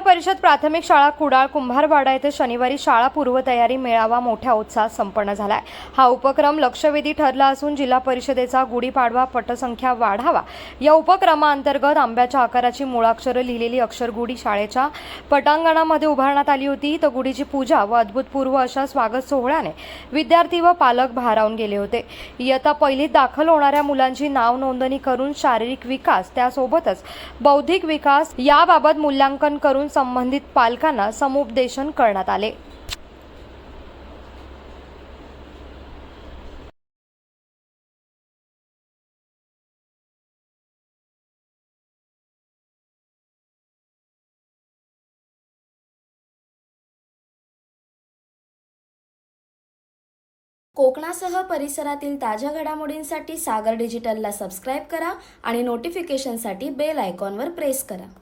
परिषद प्राथमिक शाळा कुडाळ कुंभारवाडा येथे शनिवारी शाळा पूर्वतयारी मेळावा मोठ्या उत्साहात संपन्न झाला आहे हा उपक्रम लक्षवेधी ठरला असून जिल्हा परिषदेचा गुढीपाडवा पटसंख्या वाढावा या उपक्रमाअंतर्गत आंब्याच्या आकाराची मुळाक्षरं लिहिलेली अक्षरगुढी शाळेच्या पटांगणामध्ये उभारण्यात आली होती. तर गुढीची पूजा व अद्भुतपूर्व अशा स्वागत सोहळ्याने विद्यार्थी व पालक भारावून गेले होते. इयत्ता पहिलीत दाखल होणाऱ्या मुलांची नाव नोंदणी करून शारीरिक विकास त्यासोबतच बौद्धिक विकास याबाबत मूल्यांकन करून करून संबंधित पालकांना समुपदेशन करण्यात आले. कोकणासह परिसरातील ताज्या घडामोडींसाठी सागर डिजिटलला सबस्क्राईब करा आणि नोटिफिकेशनसाठी बेल आयकॉनवर प्रेस करा.